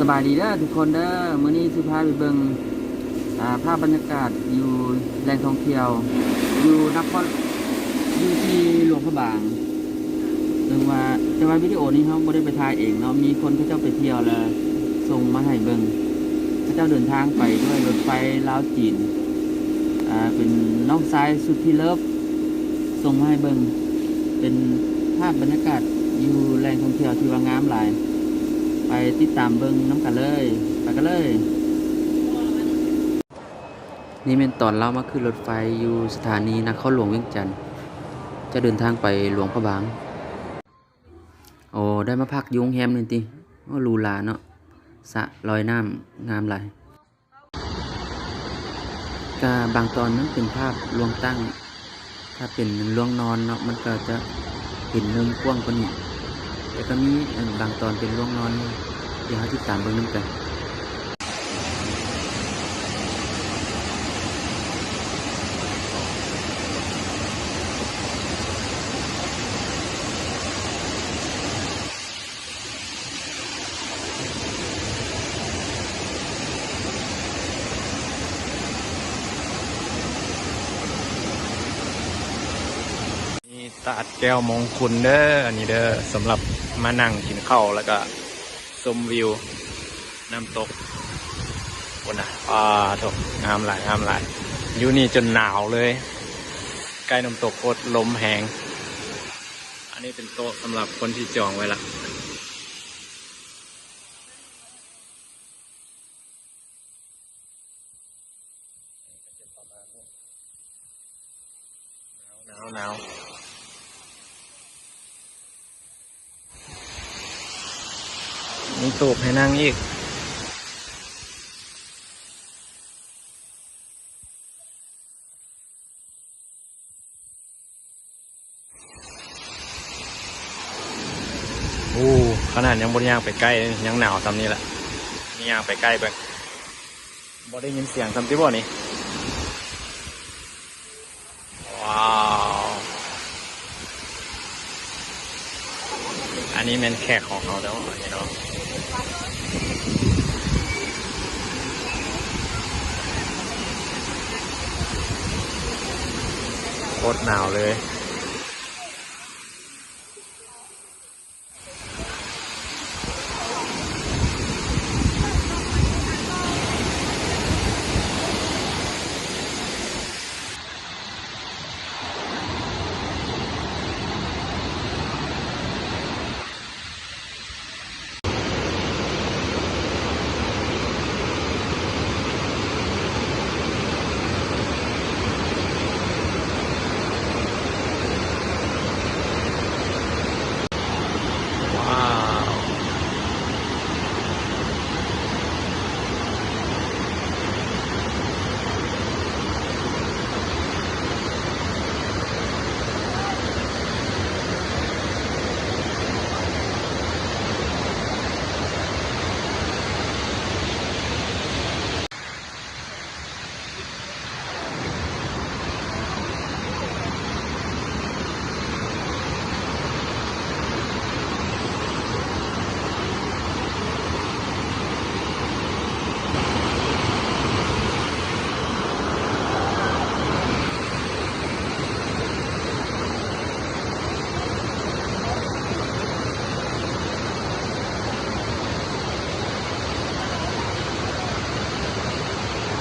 สบายดีเด้อทุกคนเด้อมื้อนี้สิพาไปเบิ่งอ่าภาพบรรยากาศอยู่แหล่งท่องเที่ยว อยู่นครอยู่ที่หลวงพระบางถึงว่าแต่ว่าวิดีโอนี้เขาบ่ได้ไปถ่ายเองเนาะมีคนเขาเจ้าไปเที่ยวแล้วส่งมาให้เบิ่งเขาเจ้าเดินทางไปด้วยรถไฟลาวจีนอ่าเป็นน้องชายสุดที่เลิฟส่งมาให้เบิ่งเป็นภาพบรรยากาศอยู่แหล่งท่องเที่ยวที่ว่างามหลาย ติดตามเบิ้งน้ำกันเลย ไปกันเลย นี่เป็นตอนเรามาขึ้นรถไฟอยู่สถานีนครหลวงเวียงจันทร์จะเดินทางไปหลวงพระบาง โอ้ได้มาพักยุงแฮมนี่ติโอ้รูหราเนาะสะลอยน้ำงามหลายก็บางตอนนั้นเป็นภาพลวงตั้ง ถ้าเป็นลวงนอนเนาะมันก็จะเห็นเนิมกว้างกว่านี้แต่ก็มีบางตอนเป็นล่วงนอน เดี๋ยวเราติดตามเบิ่งน้ำกันมีตาดแก้วมงคุณเด้ออันนี้เด้อสำหรับมานั่งกินข้าวแล้วก็ ชมวิว น้ำตกบนน่ะอ่าถกงามหลายงามหลายอยู่นี่จนหนาวเลย ใกล้น้ำตกโคตรลมแหง อันนี้เป็นโต๊ะสำหรับคนที่จองไว้ละหนาวหนาว มีตูบให้นั่งอีก โอ้ ขนาดยังบนยางไปใกล้ ยังหนาวซ้ำนี่แหละนี่ยางไปใกล้ไปบ่ได้ยินเสียงซ้ำที่บ่นี่ว้าว อันนี้เป็นแขกของเขาแล้วเนาะ โคตรหนาวเลย